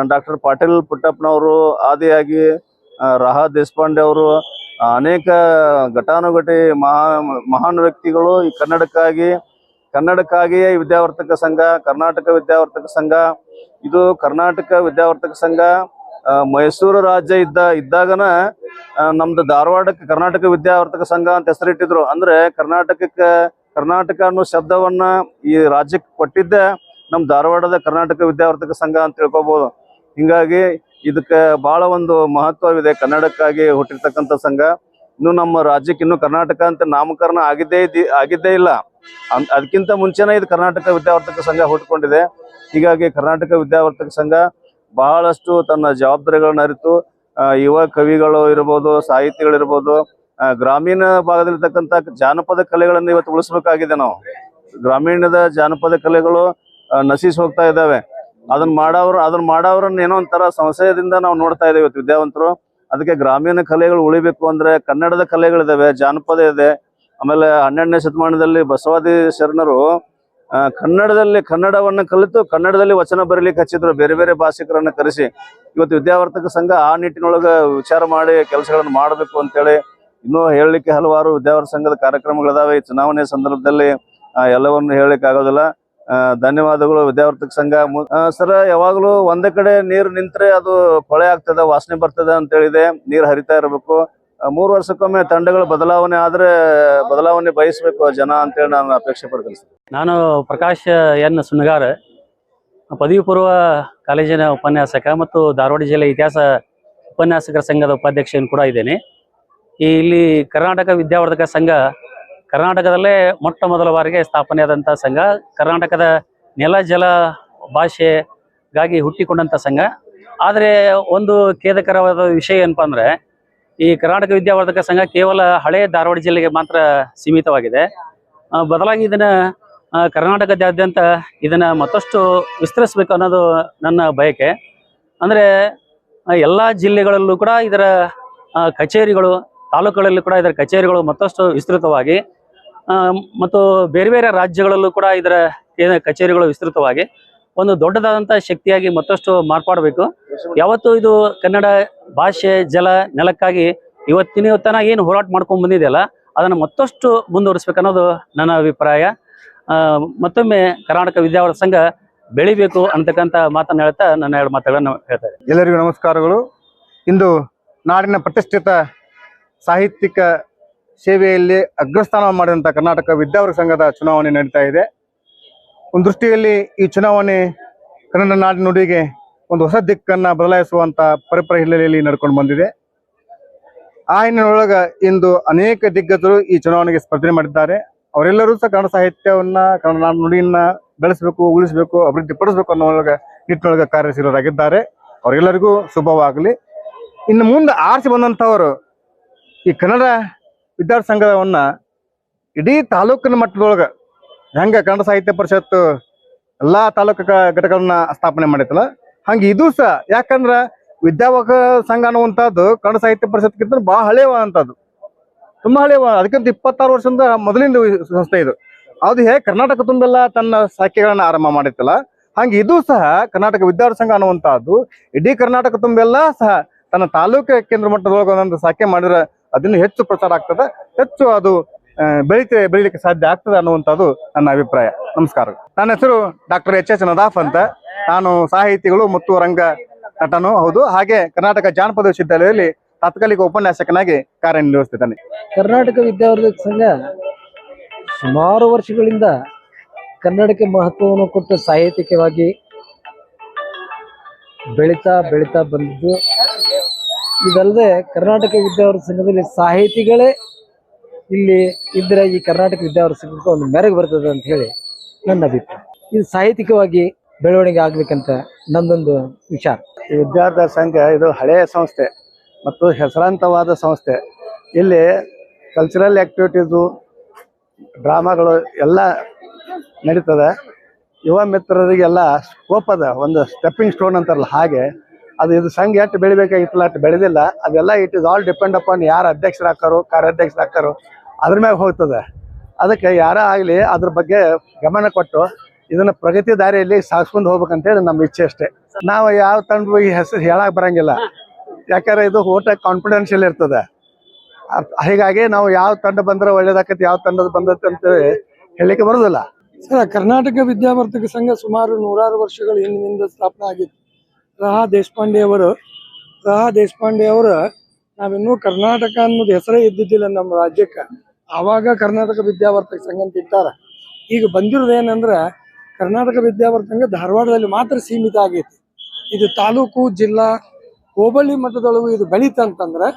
ಡಾಕ್ಟರ್ ಪಾಟೀಲ್ ಪುಟ್ಟಪ್ಪನವರು ಆದಿಯಾಗಿ ರಹಾ ದೇಶಪಾಂಡೆ ಅವರು ಅನೇಕ ಘಟಾನುಘಟಿ ಮಹಾ, ಮಹಾನ್ ವ್ಯಕ್ತಿಗಳು ಈ ಕನ್ನಡಕ್ಕಾಗಿ, ಕನ್ನಡಕ್ಕಾಗಿಯೇ ವಿದ್ಯಾವರ್ತಕ ಸಂಘ, ಕರ್ನಾಟಕ ವಿದ್ಯಾವರ್ತಕ ಸಂಘ, ಇದು ಕರ್ನಾಟಕ ವಿದ್ಯಾವರ್ತಕ ಸಂಘ ಮೈಸೂರು ರಾಜ್ಯ ಇದ್ದ, ಇದ್ದಾಗನ ನಮ್ದು ಧಾರವಾಡಕ್ಕೆ ಕರ್ನಾಟಕ ವಿದ್ಯಾವರ್ತಕ ಸಂಘ ಅಂತ ಹೆಸರಿಟ್ಟಿದ್ರು. ಅಂದ್ರೆ ಕರ್ನಾಟಕಕ್ಕೆ, ಕರ್ನಾಟಕ ಅನ್ನೋ ಶಬ್ದವನ್ನ ಈ ರಾಜ್ಯಕ್ಕೆ ಕೊಟ್ಟಿದ್ದೆ ನಮ್ ಧಾರವಾಡದ ಕರ್ನಾಟಕ ವಿದ್ಯಾವರ್ತಕ ಸಂಘ ಅಂತ ತಿಳ್ಕೊಬಹುದು ಹಿಂಗಾಗಿ ಇದಕ್ಕೆ ಬಹಳ ಒಂದು ಮಹತ್ವವಿದೆ ಕನ್ನಡಕ್ಕಾಗಿ ಹುಟ್ಟಿರ್ತಕ್ಕಂಥ ಸಂಘ. ಇನ್ನು ನಮ್ಮ ರಾಜ್ಯಕ್ಕೆ ಇನ್ನು ಕರ್ನಾಟಕ ಅಂತ ನಾಮಕರಣ ಆಗಿದ್ದೇ ಆಗಿದ್ದೇ ಇಲ್ಲ. ಅದಕ್ಕಿಂತ ಮುಂಚೆನೇ ಇದು ಕರ್ನಾಟಕ ವಿದ್ಯಾವರ್ತಕ ಸಂಘ ಹುಟ್ಟಿಕೊಂಡಿದೆ. ಹೀಗಾಗಿ ಕರ್ನಾಟಕ ವಿದ್ಯಾವರ್ತಕ ಸಂಘ ಬಹಳಷ್ಟು ತನ್ನ ಜವಾಬ್ದಾರಿಗಳನ್ನ ಅರಿತು ಯುವ ಕವಿಗಳು ಇರ್ಬೋದು ಸಾಹಿತಿಗಳಿರ್ಬೋದು ಗ್ರಾಮೀಣ ಭಾಗದಲ್ಲಿರ್ತಕ್ಕಂಥ ಜಾನಪದ ಕಲೆಗಳನ್ನು ಇವತ್ತು ಉಳಿಸ್ಬೇಕಾಗಿದೆ ನಾವು. ಗ್ರಾಮೀಣದ ಜಾನಪದ ಕಲೆಗಳು ನಶಿಸಿ ಹೋಗ್ತಾ ಇದ್ದಾವೆ. ಅದನ್ನ ಮಾಡವ್ರು ಅದನ್ನ ಮಾಡವ್ರನ್ನ ಏನೋ ಒಂಥರ ಸಂಶಯದಿಂದ ನಾವು ನೋಡ್ತಾ ಇದ್ದೇವೆ ಇವತ್ತು ವಿದ್ಯಾವಂತರು. ಅದಕ್ಕೆ ಗ್ರಾಮೀಣ ಕಲೆಗಳು ಉಳಿಬೇಕು ಅಂದ್ರೆ ಕನ್ನಡದ ಕಲೆಗಳಿದಾವೆ, ಜಾನಪದ ಇದೆ. ಆಮೇಲೆ ಹನ್ನೆರಡನೇ ಶತಮಾನದಲ್ಲಿ ಬಸವಾದಿ ಶರಣರು ಕನ್ನಡದಲ್ಲಿ ಕನ್ನಡವನ್ನ ಕಲಿತು ಕನ್ನಡದಲ್ಲಿ ವಚನ ಬರೀಲಿಕ್ಕೆ ಹಚ್ಚಿದ್ರು. ಬೇರೆ ಬೇರೆ ಭಾಷಿಕರನ್ನ ಕರೆಸಿ. ಇವತ್ತು ವಿದ್ಯಾವರ್ತಕ ಸಂಘ ಆ ನಿಟ್ಟಿನೊಳಗ ವಿಚಾರ ಮಾಡಿ ಕೆಲಸಗಳನ್ನು ಮಾಡಬೇಕು ಅಂತೇಳಿ ಇನ್ನೂ ಹೇಳಲಿಕ್ಕೆ ಹಲವಾರು ವಿದ್ಯಾವರ್ತ ಸಂಘದ ಕಾರ್ಯಕ್ರಮಗಳಿದಾವೆ. ಈ ಚುನಾವಣೆ ಸಂದರ್ಭದಲ್ಲಿ ಎಲ್ಲವನ್ನು ಹೇಳಲಿಕ್ಕೆ ಆಗೋದಿಲ್ಲ ಧನ್ಯವಾದಗಳು ವಿದ್ಯಾವರ್ಧಕ ಸಂಘ. ಸರ್, ಯಾವಾಗಲೂ ಒಂದೇ ಕಡೆ ನೀರು ನಿಂತ್ರೆ ಅದು ಕೊಳೆ ಆಗ್ತದೆ, ವಾಸನೆ ಬರ್ತದೆ ಅಂತ ಹೇಳಿದೆ. ನೀರು ಹರಿತಾ ಇರಬೇಕು. ಮೂರು ವರ್ಷಕ್ಕೊಮ್ಮೆ ತಂಡಗಳು ಬದಲಾವಣೆ ಆದ್ರೆ ಬದಲಾವಣೆ ಬಯಸಬೇಕು ಜನ ಅಂತೇಳಿ ನಾನು ಅಪೇಕ್ಷೆ ಪಡ್ತೀನಿ. ನಾನು ಪ್ರಕಾಶ್ ಎನ್ ಸುನಗಾರ್, ಪದವಿ ಪೂರ್ವ ಕಾಲೇಜಿನ ಉಪನ್ಯಾಸಕ ಮತ್ತು ಧಾರವಾಡ ಜಿಲ್ಲೆ ಇತಿಹಾಸ ಉಪನ್ಯಾಸಕರ ಸಂಘದ ಉಪಾಧ್ಯಕ್ಷನು ಕೂಡ ಇದ್ದೇನೆ. ಇಲ್ಲಿ ಕರ್ನಾಟಕ ವಿದ್ಯಾವರ್ಧಕ ಸಂಘ ಕರ್ನಾಟಕದಲ್ಲೇ ಮೊಟ್ಟ ಮೊದಲ ಬಾರಿಗೆ ಸ್ಥಾಪನೆಯಾದಂಥ ಸಂಘ. ಕರ್ನಾಟಕದ ನೆಲ, ಜಲ ಭಾಷೆಗಾಗಿ ಹುಟ್ಟಿಕೊಂಡಂಥ ಸಂಘ. ಆದರೆ ಒಂದು ಖೇದಕರವಾದ ವಿಷಯ ಏನಪ್ಪ ಅಂದರೆ, ಈ ಕರ್ನಾಟಕ ವಿದ್ಯಾವರ್ಧಕ ಸಂಘ ಕೇವಲ ಹಳೆ ಧಾರವಾಡ ಜಿಲ್ಲೆಗೆ ಮಾತ್ರ ಸೀಮಿತವಾಗಿದೆ. ಬದಲಾಗಿ ಇದನ್ನ ಕರ್ನಾಟಕದಾದ್ಯಂತ ಇದನ್ನ ಮತ್ತಷ್ಟು ವಿಸ್ತರಿಸಬೇಕು ಅನ್ನೋದು ನನ್ನ ಬಯಕೆ. ಅಂದ್ರೆ ಎಲ್ಲ ಜಿಲ್ಲೆಗಳಲ್ಲೂ ಕೂಡ ಇದರ ಕಚೇರಿಗಳು, ತಾಲೂಕುಗಳಲ್ಲೂ ಕೂಡ ಇದರ ಕಚೇರಿಗಳು ಮತ್ತಷ್ಟು ವಿಸ್ತೃತವಾಗಿ ಮತ್ತು ಬೇರೆ ಬೇರೆ ರಾಜ್ಯಗಳಲ್ಲೂ ಕೂಡ ಇದರ ಏನ- ಕಚೇರಿಗಳು ವಿಸ್ತೃತವಾಗಿ ಒಂದು ದೊಡ್ಡದಾದಂಥ ಶಕ್ತಿಯಾಗಿ ಮತ್ತಷ್ಟು ಮಾರ್ಪಾಡಬೇಕು. ಯಾವತ್ತು ಇದು ಕನ್ನಡ ಭಾಷೆ, ಜಲ, ನೆಲಕ್ಕಾಗಿ ಇವತ್ತಿನ ಇವತ್ತನ ಏನು ಹೋರಾಟ ಮಾಡ್ಕೊಂಡು ಬಂದಿದೆಯಲ್ಲ, ಅದನ್ನು ಮತ್ತಷ್ಟು ಮುಂದುವರಿಸ್ಬೇಕನ್ನೋದು ನನ್ನ ಅಭಿಪ್ರಾಯ. ಮತ್ತೊಮ್ಮೆ ಕರ್ನಾಟಕ ವಿದ್ಯಾವರ್ಧ ಸಂಘ ಬೆಳಿಬೇಕು ಅಂತಕ್ಕಂಥ ಮಾತನ್ನು ಹೇಳ್ತಾ ನನ್ನ ಎರಡು ಮಾತುಗಳನ್ನು ಹೇಳ್ತಾರೆ ಎಲ್ಲರಿಗೂ ನಮಸ್ಕಾರಗಳು. ಇಂದು ನಾಡಿನ ಪ್ರತಿಷ್ಠಿತ ಸಾಹಿತ್ಯಿಕ ಸೇವೆಯಲ್ಲಿ ಅಗ್ರಸ್ಥಾನ ಮಾಡಿದಂಥ ಕರ್ನಾಟಕ ವಿದ್ಯಾವರ್ಗ ಸಂಘದ ಚುನಾವಣೆ ನಡೀತಾ ಇದೆ. ಒಂದು ದೃಷ್ಟಿಯಲ್ಲಿ ಈ ಚುನಾವಣೆ ಕನ್ನಡ ನಾಡಿನ ನುಡಿಗೆ ಒಂದು ಹೊಸ ದಿಕ್ಕನ್ನು ಬದಲಾಯಿಸುವಂಥ ಪರಿಪರ ಹಿನ್ನೆಲೆಯಲ್ಲಿ ನಡ್ಕೊಂಡು ಬಂದಿದೆ. ಆ ಹಿನ್ನೆಲೆಯೊಳಗೆ ಇಂದು ಅನೇಕ ದಿಗ್ಗಜರು ಈ ಚುನಾವಣೆಗೆ ಸ್ಪರ್ಧನೆ ಮಾಡಿದ್ದಾರೆ. ಅವರೆಲ್ಲರೂ ಸಹ ಕನ್ನಡ ಸಾಹಿತ್ಯವನ್ನ, ಕನ್ನಡ ನಾಡಿನ ನುಡಿಯನ್ನು ಬೆಳೆಸಬೇಕು, ಉಳಿಸಬೇಕು, ಅಭಿವೃದ್ಧಿ ಪಡಿಸಬೇಕು ಅನ್ನೋ ನಿಟ್ಟಿನೊಳಗೆ ಕಾರ್ಯಶೀಲರಾಗಿದ್ದಾರೆ. ಅವರೆಲ್ಲರಿಗೂ ಶುಭವಾಗಲಿ. ಇನ್ನು ಮುಂದೆ ಆರಿಸಿ ಬಂದಂಥವರು ಈ ಕನ್ನಡ ವಿದ್ಯಾರ್ಥಿ ಸಂಘವನ್ನ ಇಡೀ ತಾಲೂಕಿನ ಮಟ್ಟದೊಳಗೆ ಹೆಂಗೆ ಕನ್ನಡ ಸಾಹಿತ್ಯ ಪರಿಷತ್ತು ಎಲ್ಲಾ ತಾಲೂಕು ಘಟಕಗಳನ್ನ ಸ್ಥಾಪನೆ ಮಾಡೈತಲ್ಲ ಹಂಗೆ ಇದು ಸಹ. ಯಾಕಂದ್ರೆ ವಿದ್ಯಾವಕ ಸಂಘ ಅನ್ನುವಂಥದ್ದು ಕನ್ನಡ ಸಾಹಿತ್ಯ ಪರಿಷತ್ಗಿಂತ ಬಹಳ ಹಳೆಯವಾದಂಥದ್ದು ತುಂಬಾ ಹಳೆಯವ ಅದಕ್ಕಿಂತ ಇಪ್ಪತ್ತಾರು ವರ್ಷದಿಂದ ಮೊದಲಿಂದ ಸಂಸ್ಥೆ ಇದು. ಅದು ಹೇಗೆ ಕರ್ನಾಟಕ ತುಂಬೆಲ್ಲ ತನ್ನ ಶಾಖೆಗಳನ್ನ ಆರಂಭ ಮಾಡಿತ್ತಲ್ಲ, ಹಂಗೆ ಇದು ಸಹ ಕರ್ನಾಟಕ ವಿದ್ಯಾರ್ಥಿ ಸಂಘ ಅನ್ನುವಂಥದ್ದು ಇಡೀ ಕರ್ನಾಟಕ ತುಂಬೆಲ್ಲ ಸಹ ತನ್ನ ತಾಲೂಕು ಕೇಂದ್ರ ಮಟ್ಟದೊಳಗೆ ಒಂದೊಂದು ಶಾಖೆ ಮಾಡಿದ್ರೆ ಅದನ್ನು ಹೆಚ್ಚು ಪ್ರಚಾರ ಆಗ್ತದೆ. ಹೆಚ್ಚು ಅದು ಬೆಳೀತೆ, ಬೆಳೀಲಿಕ್ಕೆ ಸಾಧ್ಯ ಆಗ್ತದೆ ಅನ್ನುವಂಥದ್ದು ನನ್ನ ಅಭಿಪ್ರಾಯ. ನಮಸ್ಕಾರ. ನನ್ನ ಹೆಸರು ಡಾಕ್ಟರ್ ಎಚ್ ಎಚ್ ನದಾಫ್ ಅಂತ. ನಾನು ಸಾಹಿತಿಗಳು ಮತ್ತು ರಂಗ ನಟನು, ಹೌದು. ಹಾಗೆ ಕರ್ನಾಟಕ ಜಾನಪದ ವಿಶ್ವವಿದ್ಯಾಲಯದಲ್ಲಿ ತಾತ್ಕಾಲಿಕ ಉಪನ್ಯಾಸಕನಾಗಿ ಕಾರ್ಯನಿರ್ವಹಿಸ್ತಿದ್ದಾನೆ ಕರ್ನಾಟಕ ವಿದ್ಯಾವರ್ಧಕ ಸಂಘ ಸುಮಾರು ವರ್ಷಗಳಿಂದ ಕನ್ನಡಕ್ಕೆ ಮಹತ್ವವನ್ನು ಕೊಟ್ಟು ಸಾಹಿತ್ಯಿಕವಾಗಿ ಬೆಳೀತಾ ಬೆಳೀತಾ ಬಂದಿದ್ದು. ಇದಲ್ಲದೆ ಕರ್ನಾಟಕ ವಿದ್ಯಾವರ ಸಂಘದಲ್ಲಿ ಸಾಹಿತಿಗಳೇ ಇಲ್ಲಿ ಇದ್ರೆ ಈ ಕರ್ನಾಟಕ ವಿದ್ಯಾವರ್ಧ ಸಂಘಕ್ಕೆ ಒಂದು ಮೆರಗು ಬರ್ತದೆ ಅಂತ ಹೇಳಿ ನನ್ನ ಅಭಿಪ್ರಾಯ. ಇದು ಸಾಹಿತ್ಯಿಕವಾಗಿ ಬೆಳವಣಿಗೆ ಆಗ್ಬೇಕಂತ ನಂದೊಂದು ವಿಚಾರ. ಈ ವಿದ್ಯಾರ್ಥಿ ಸಂಘ ಇದು ಹಳೆಯ ಸಂಸ್ಥೆ ಮತ್ತು ಹೆಸರಾಂತವಾದ ಸಂಸ್ಥೆ. ಇಲ್ಲಿ ಕಲ್ಚರಲ್ ಆಕ್ಟಿವಿಟೀಸು ಡ್ರಾಮಾಗಳು ಎಲ್ಲ ನಡೀತದೆ. ಯುವ ಮಿತ್ರರಿಗೆಲ್ಲ ಸ್ಕೋಪ್ ಅದ. ಒಂದು ಸ್ಟೆಪ್ಪಿಂಗ್ ಸ್ಟೋನ್ ಅಂತಾರಲ್ಲ ಹಾಗೆ. ಅದು ಇದು ಸಂಘ ಎಷ್ಟು ಬೆಳಿಬೇಕಾಗಿತ್ತಲ್ಲ ಅಷ್ಟು ಬೆಳೆದಿಲ್ಲ. ಅದೆಲ್ಲ it is all depend upon ಯಾರು ಅಧ್ಯಕ್ಷರಾಕಾರೋ ಕಾರ್ಯಾಧ್ಯಕ್ಷರಾಕಾರೋ ಅದ್ರ ಮ್ಯಾಗ ಹೋಗ್ತದೆ. ಅದಕ್ಕೆ ಯಾರೇ ಆಗಲಿ ಅದ್ರ ಬಗ್ಗೆ ಗಮನ ಕೊಟ್ಟು ಇದನ್ನ ಪ್ರಗತಿ ದಾರಿಯಲ್ಲಿ ಸಾಗಿಸ್ಕೊಂಡು ಹೋಗ್ಬೇಕಂತೇಳಿ ನಮ್ಮ ಇಚ್ಛೆ ಅಷ್ಟೇ. ನಾವು ಯಾವ ತಂಡ ಹೆಸರು ಹೇಳಕ್ ಬರಂಗಿಲ್ಲ. ಯಾಕಂದ್ರೆ ಇದು ಓಟ ಕಾನ್ಫಿಡೆನ್ಷಿಯಲ್ ಇರ್ತದೆ. ಹೀಗಾಗಿ ನಾವು ಯಾವ ತಂಡ ಬಂದ್ರೆ ಒಳ್ಳೇದಾಕತಿ ಯಾವ ತಂಡದ ಬಂದತ್ತೆ ಅಂತ ಹೇಳಿಕ್ಕೆ ಬರೋದಿಲ್ಲ. ಸರ್, ಕರ್ನಾಟಕ ವಿದ್ಯಾವರ್ಧಕ ಸಂಘ ಸುಮಾರು ನೂರಾರು ವರ್ಷಗಳ ಹಿಂದಿನಿಂದ ಸ್ಥಾಪನೆ ಆಗಿತ್ತು. ರಹಾ ದೇಶಪಾಂಡೆ ಅವರು ರಹಾ ದೇಶಪಾಂಡೆ ಅವರು ನಾವಿನ್ನೂ ಕರ್ನಾಟಕ ಅನ್ನೋದು ಹೆಸರೇ ಇದ್ದಿದ್ದಿಲ್ಲ ನಮ್ಮ ರಾಜ್ಯಕ್ಕೆ. ಆವಾಗ ಕರ್ನಾಟಕ ವಿದ್ಯಾವರ್ಧಕ ಸಂಘ ಅಂತ ಇಟ್ಟಾರ. ಈಗ ಬಂದಿರೋದು ಏನಂದ್ರೆ, ಕರ್ನಾಟಕ ವಿದ್ಯಾವರ್ಧಕ ಸಂಘ ಧಾರವಾಡದಲ್ಲಿ ಮಾತ್ರ ಸೀಮಿತ ಆಗೈತಿ. ಇದು ತಾಲೂಕು, ಜಿಲ್ಲಾ, ಹೋಬಳಿ ಮಟ್ಟದೊಳಗೂ ಇದು ಬೆಳೀತಂತಂದ್ರೆ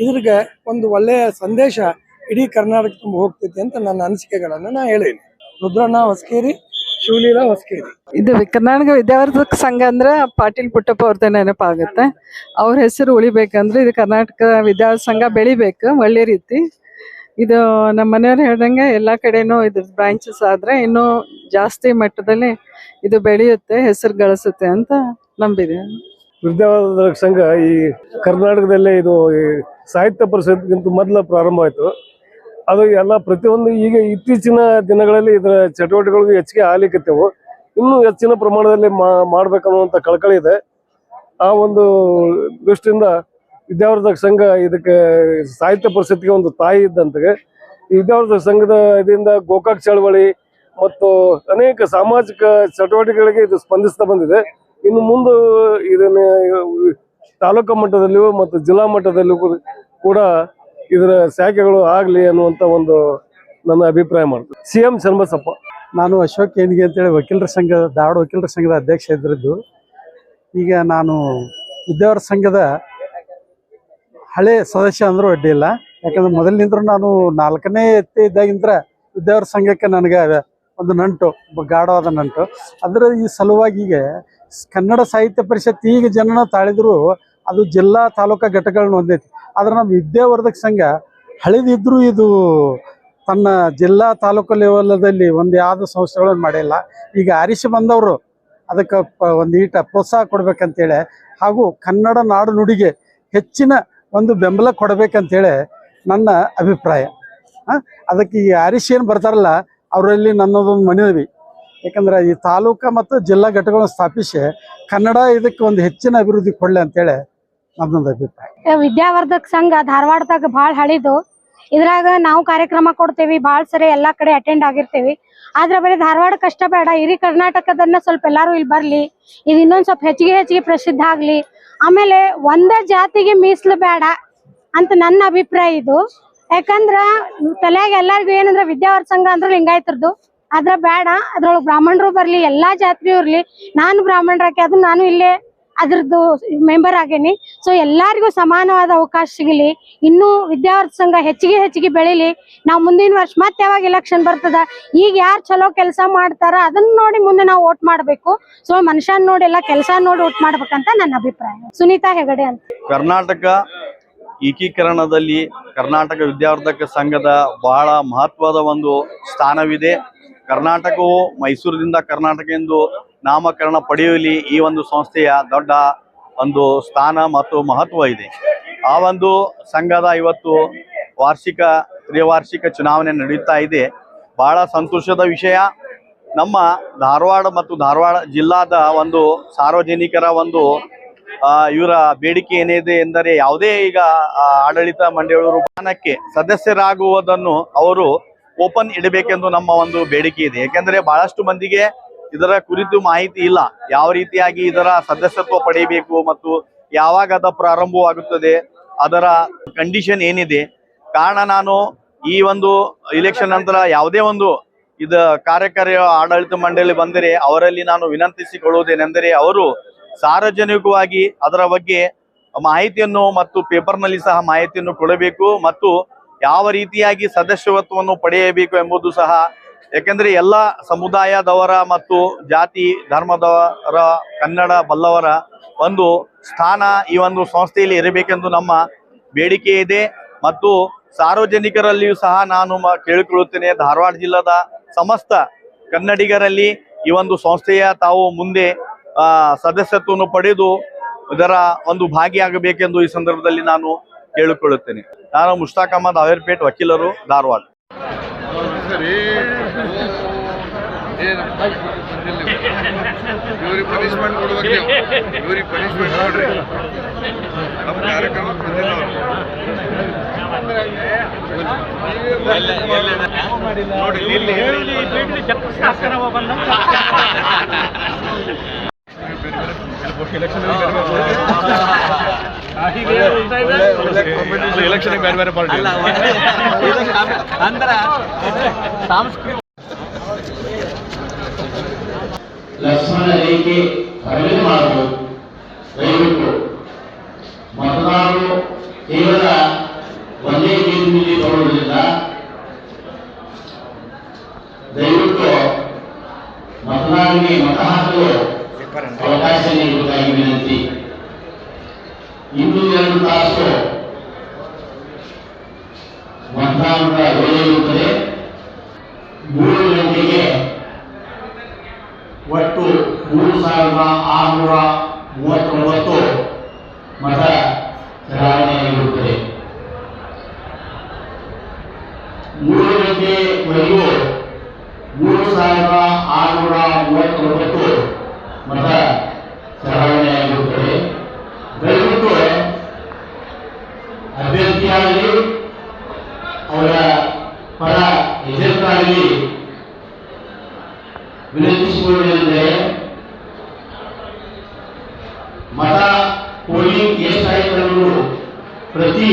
ಇದ್ರಿಗೆ ಒಂದು ಒಳ್ಳೆಯ ಸಂದೇಶ ಇಡೀ ಕರ್ನಾಟಕ ತುಂಬ ಹೋಗ್ತೈತಿ ಅಂತ ನನ್ನ ಅನಿಸಿಕೆಗಳನ್ನು ನಾ ಹೇಳೀನಿ. ರುದ್ರಣ್ಣ ಹೊಸಕೇರಿ ಶಿವಲೀಲಾ ಹೊಸಕೇರಿ ಇದು. ಕರ್ನಾಟಕ ವಿದ್ಯಾವರ್ಧಕ ಸಂಘ ಅಂದ್ರೆ ಪಾಟೀಲ್ ಪುಟ್ಟಪ್ಪ ಅವ್ರದ್ದೇ ನೆನಪಾಗುತ್ತೆ. ಅವ್ರ ಹೆಸರು ಉಳಿಬೇಕಂದ್ರೆ ಇದು ಕರ್ನಾಟಕ ವಿದ್ಯಾವರ್ಧಕ ಸಂಘ ಬೆಳಿಬೇಕು ಒಳ್ಳೆ ರೀತಿ. ಇದು ನಮ್ಮ ಮನೆಯವ್ರು ಹೇಳ್ದಂಗೆ ಎಲ್ಲಾ ಕಡೆನು ಇದ್ರ ಬ್ರಾಂಚಸ್ ಆದ್ರೆ ಇನ್ನೂ ಜಾಸ್ತಿ ಮಟ್ಟದಲ್ಲಿ ಇದು ಬೆಳೆಯುತ್ತೆ ಹೆಸರು ಗಳಿಸುತ್ತೆ ಅಂತ ನಂಬಿದೆ. ವಿದ್ಯಾವರ್ಧಕ ಸಂಘ ಈ ಕರ್ನಾಟಕದಲ್ಲೇ ಇದು ಸಾಹಿತ್ಯ ಪರಿಷತ್ಗಿಂತ ಮೊದಲ ಪ್ರಾರಂಭ ಆಯಿತು ಅದು ಎಲ್ಲ ಪ್ರತಿಯೊಂದು ಈಗ ಇತ್ತೀಚಿನ ದಿನಗಳಲ್ಲಿ ಇದರ ಚಟುವಟಿಕೆಗಳು ಹೆಚ್ಚಿಗೆ ಆಗ್ಲಿಕ್ಕತ್ತೇವು ಇನ್ನೂ ಹೆಚ್ಚಿನ ಪ್ರಮಾಣದಲ್ಲಿ ಮಾಡ್ಬೇಕನ್ನುವಂಥ ಕಳಕಳಿ ಇದೆ. ಆ ಒಂದು ದೃಷ್ಟಿಯಿಂದ ವಿದ್ಯಾವರ್ಧಕ ಸಂಘ ಇದಕ್ಕೆ ಸಾಹಿತ್ಯ ಪರಿಷತ್ಗೆ ಒಂದು ತಾಯಿ ಇದ್ದಂತೆ ಈ ವಿದ್ಯಾವರ್ಧಕ ಸಂಘದ ಇದರಿಂದ ಗೋಕಾಕ್ ಚಳವಳಿ ಮತ್ತು ಅನೇಕ ಸಾಮಾಜಿಕ ಚಟುವಟಿಕೆಗಳಿಗೆ ಇದು ಸ್ಪಂದಿಸ್ತಾ ಬಂದಿದೆ. ಇನ್ನು ಮುಂದೆ ಇದನ್ನ ತಾಲೂಕು ಮಟ್ಟದಲ್ಲಿಯೂ ಮತ್ತು ಜಿಲ್ಲಾ ಮಟ್ಟದಲ್ಲಿಯೂ ಕೂಡ ಇದರ ಶಾಖೆಗಳು ಆಗಲಿ ಅನ್ನುವಂಥ ಒಂದು ನನ್ನ ಅಭಿಪ್ರಾಯ ಮಾಡ್ತೀನಿ. ಸಿ ಎಂ ಚನ್ನಬಸಪ್ಪ ನಾನು ಅಶೋಕ್ ಏನಿಗೆ ಅಂತೇಳಿ ವಕೀಲರ ಸಂಘ ಧಾರವಾಡ ವಕೀಲರ ಸಂಘದ ಅಧ್ಯಕ್ಷ ಇದ್ದಿದ್ದು ಈಗ ನಾನು ವಿದ್ಯಾವರ ಸಂಘದ ಹಳೆ ಸದಸ್ಯ ಅಂದ್ರೂ ಅಡ್ಡಿ ಇಲ್ಲ. ಯಾಕಂದ್ರೆ ಮೊದಲಿನಿಂದ ನಾನು ನಾಲ್ಕನೇ ಎತ್ತಿ ಇದ್ದಾಗಿಂದ್ರ ವಿದ್ಯಾವರ ಸಂಘಕ್ಕೆ ನನಗೆ ಒಂದು ನಂಟು, ಗಾಢವಾದ ನಂಟು. ಅದರ ಈ ಸಲುವಾಗಿ ಈಗ ಕನ್ನಡ ಸಾಹಿತ್ಯ ಪರಿಷತ್ ಈಗ ಜನನ ತಾಳಿದ್ರು ಅದು ಜಿಲ್ಲಾ ತಾಲೂಕಾ ಘಟಕಗಳನ್ನ ಹೊಂದೈತಿ. ಆದ್ರೆ ನಮ್ಮ ವಿದ್ಯಾವರ್ಧಕ ಸಂಘ ಹಳೆದಿದ್ರು ಇದು ತನ್ನ ಜಿಲ್ಲಾ ತಾಲೂಕು ಲೆವೆಲದಲ್ಲಿ ಒಂದು ಯಾವ್ದು ಸಂಸ್ಥೆಗಳನ್ನು ಮಾಡಿಲ್ಲ. ಈಗ ಆರಿಸಿ ಬಂದವರು ಅದಕ್ಕೆ ಒಂದು ಈಟ ಪ್ರೋತ್ಸಾಹ ಕೊಡ್ಬೇಕಂತೇಳಿ ಹಾಗೂ ಕನ್ನಡ ನಾಡು ನುಡಿಗೆ ಹೆಚ್ಚಿನ ಒಂದು ಬೆಂಬಲ ಕೊಡಬೇಕಂತೇಳಿ ನನ್ನ ಅಭಿಪ್ರಾಯ. ಅದಕ್ಕೆ ಈ ಆರಿಸಿ ಏನು ಬರ್ತಾರಲ್ಲ, ಅವರಲ್ಲಿ ನನ್ನದೊಂದು ಮನವಿ. ಯಾಕಂದ್ರೆ ಈ ತಾಲೂಕು ಮತ್ತು ಜಿಲ್ಲಾ ಘಟಕಗಳನ್ನು ಸ್ಥಾಪಿಸಿ ಕನ್ನಡ ಇದಕ್ಕೆ ಒಂದು ಹೆಚ್ಚಿನ ಅಭಿವೃದ್ಧಿ ಕೊಡಲಿ ಅಂತೇಳಿ ನನ್ನೊಂದು ಅಭಿಪ್ರಾಯ. ವಿದ್ಯಾವರ್ಧಕ ಸಂಘ ಧಾರವಾಡದಾಗ ಬಹಳ ಹಳಿದು. ಇದ್ರಾಗ ನಾವು ಕಾರ್ಯಕ್ರಮ ಕೊಡ್ತೇವಿ ಬಹಳ ಸರಿ ಎಲ್ಲಾ ಕಡೆ ಅಟೆಂಡ್ ಆಗಿರ್ತೇವಿ. ಆದ್ರ ಬರೀ ಧಾರವಾಡ ಕಷ್ಟ ಬೇಡ, ಇಡೀ ಕರ್ನಾಟಕದನ್ನ ಸ್ವಲ್ಪ ಎಲ್ಲಾರು ಇಲ್ಲಿ ಬರ್ಲಿ, ಇದು ಇನ್ನೊಂದ್ ಸ್ವಲ್ಪ ಹೆಚ್ಚಿಗೆ ಹೆಚ್ಚಿಗೆ ಪ್ರಸಿದ್ಧ ಆಗ್ಲಿ. ಆಮೇಲೆ ಒಂದೇ ಜಾತಿಗೆ ಮೀಸಲು ಬೇಡ ಅಂತ ನನ್ನ ಅಭಿಪ್ರಾಯ ಇದು. ಯಾಕಂದ್ರ ತಲೆಯಾಗ ಎಲ್ಲಾರ್ಗು ಏನಂದ್ರ ವಿದ್ಯಾವರ್ ಸಂಘ ಅಂದ್ರೆ ಲಿಂಗಾಯತರದು. ಅದ್ರ ಬೇಡ, ಅದ್ರೊಳಗೆ ಬ್ರಾಹ್ಮಣರು ಬರ್ಲಿ, ಎಲ್ಲಾ ಜಾತಿಯು ಇರ್ಲಿ. ನಾನು ಬ್ರಾಹ್ಮಣರಾಕಿ, ಅದು ನಾನು ಇಲ್ಲೇ ಅದ್ರದ್ದು ಮೆಂಬರ್ ಆಗೇನಿ. ಸೊ ಎಲ್ಲರಿಗೂ ಸಮಾನವಾದ ಅವಕಾಶ ಸಿಗಲಿ. ಇನ್ನೂ ವಿದ್ಯಾವರ್ಧ ಸಂಘ ಹೆಚ್ಚಿಗೆ ಹೆಚ್ಚಿಗೆ ಬೆಳಿಲಿ. ನಾವು ಮುಂದಿನ ವರ್ಷ ಮತ್ತೆ ಯಾವಾಗ ಎಲೆಕ್ಷನ್ ಬರ್ತದ, ಈಗ ಯಾರು ಚಲೋ ಕೆಲಸ ಮಾಡ್ತಾರ ಅದನ್ನ ನೋಡಿ ಮುಂದೆ ನಾವು ಓಟ್ ಮಾಡಬೇಕು. ಸೊ ಮನುಷ್ಯನ್ ನೋಡಿ ಎಲ್ಲ ಕೆಲಸ ನೋಡಿ ಓಟ್ ಮಾಡ್ಬೇಕಂತ ನನ್ನ ಅಭಿಪ್ರಾಯ. ಸುನೀತಾ ಹೆಗಡೆ ಅಂತ. ಕರ್ನಾಟಕ ಏಕೀಕರಣದಲ್ಲಿ ಕರ್ನಾಟಕ ವಿದ್ಯಾವರ್ಧಕ ಸಂಘದ ಬಹಳ ಮಹತ್ವದ ಒಂದು ಸ್ಥಾನವಿದೆ. ಕರ್ನಾಟಕವು ಮೈಸೂರಿನಿಂದ ಕರ್ನಾಟಕ ಎಂದು ನಾಮಕರಣ ಪಡೆಯಲಿ ಈ ಒಂದು ಸಂಸ್ಥೆಯ ದೊಡ್ಡ ಒಂದು ಸ್ಥಾನ ಮತ್ತು ಮಹತ್ವ ಇದೆ. ಆ ಒಂದು ಸಂಘದ ಇವತ್ತು ವಾರ್ಷಿಕ, ತ್ರಿವಾರ್ಷಿಕ ಚುನಾವಣೆ ನಡೆಯುತ್ತಾ ಇದೆ. ಬಹಳ ಸಂತೋಷದ ವಿಷಯ. ನಮ್ಮ ಧಾರವಾಡ ಮತ್ತು ಧಾರವಾಡ ಜಿಲ್ಲಾದ ಒಂದು ಸಾರ್ವಜನಿಕರ ಒಂದು ಇವರ ಬೇಡಿಕೆ ಏನಿದೆ ಎಂದರೆ ಯಾವುದೇ ಈಗ ಆಡಳಿತ ಮಂಡಳಿಯವರು ಸ್ಥಾನಕ್ಕೆ ಸದಸ್ಯರಾಗುವುದನ್ನು ಅವರು ಓಪನ್ ಇಡಬೇಕೆಂದು ನಮ್ಮ ಒಂದು ಬೇಡಿಕೆ ಇದೆ. ಏಕೆಂದರೆ ಬಹಳಷ್ಟು ಮಂದಿಗೆ ಇದರ ಕುರಿತು ಮಾಹಿತಿ ಇಲ್ಲ. ಯಾವ ರೀತಿಯಾಗಿ ಇದರ ಸದಸ್ಯತ್ವ ಪಡೆಯಬೇಕು ಮತ್ತು ಯಾವಾಗ ಅದ ಪ್ರಾರಂಭವಾಗುತ್ತದೆ, ಅದರ ಕಂಡೀಷನ್ ಏನಿದೆ. ಕಾರಣ ನಾನು ಈ ಒಂದು ಇಲೆಕ್ಷನ್ ನಂತರ ಯಾವುದೇ ಒಂದು ಇದ ಕಾರ್ಯಕಾರಿ ಆಡಳಿತ ಮಂಡಳಿ ಬಂದರೆ ಅವರಲ್ಲಿ ನಾನು ವಿನಂತಿಸಿಕೊಳ್ಳುವುದೇನೆಂದರೆ ಅವರು ಸಾರ್ವಜನಿಕವಾಗಿ ಅದರ ಬಗ್ಗೆ ಮಾಹಿತಿಯನ್ನು ಮತ್ತು ಪೇಪರ್ನಲ್ಲಿ ಸಹ ಮಾಹಿತಿಯನ್ನು ಕೊಡಬೇಕು ಮತ್ತು ಯಾವ ರೀತಿಯಾಗಿ ಸದಸ್ಯತ್ವವನ್ನು ಪಡೆಯಬೇಕು ಎಂಬುದು ಸಹ ಯಾಕೆಂದ್ರೆ ಎಲ್ಲ ಸಮುದಾಯದವರ ಮತ್ತು ಜಾತಿ ಧರ್ಮದವರ, ಕನ್ನಡ ಬಲ್ಲವರ ಒಂದು ಸ್ಥಾನ ಈ ಒಂದು ಸಂಸ್ಥೆಯಲ್ಲಿ ಇರಬೇಕೆಂದು ನಮ್ಮ ಬೇಡಿಕೆ ಇದೆ. ಮತ್ತು ಸಾರ್ವಜನಿಕರಲ್ಲಿಯೂ ಸಹ ನಾನು ಕೇಳಿಕೊಳ್ಳುತ್ತೇನೆ, ಧಾರವಾಡ ಜಿಲ್ಲಾದ ಸಮಸ್ತ ಕನ್ನಡಿಗರಲ್ಲಿ ಈ ಒಂದು ಸಂಸ್ಥೆಯ ತಾವು ಮುಂದೆ ಸದಸ್ಯತ್ವವನ್ನು ಪಡೆದು ಇದರ ಒಂದು ಭಾಗಿಯಾಗಬೇಕೆಂದು ಈ ಸಂದರ್ಭದಲ್ಲಿ ನಾನು ಕೇಳಿಕೊಳ್ಳುತ್ತೇನೆ. ನಾನು ಮುಷ್ತಾಕ್ ಅಹಮದ್ ಅವೇರ್ಪೇಟ್ ವಕೀಲರು ಧಾರವಾಡ. ನೋಡಿ ಎಲೆಕ್ಷನ್ ಬೇರೆ ಬೇರೆ ಪಾರ್ಟಿ ಅಂದ್ರ ಸಾಂಸ್ಕೃತಿಕ ಲಕ್ಷ್ಮಣ ರೇಖೆ ಖರೀದಿ ಮಾಡಬೇಕು ಸಮಿತಿಯಾಗಲಿ ಅವರ ಪರ ಎಜೆಂಟಾಗಲಿ ವಿನಂತಿಸಿಕೊಳ್ಳಿ ಅಂದರೆ ಮತ ಪೋಲಿಂಗ್ ಎಷ್ಟಾಯಿತು ಪ್ರತಿ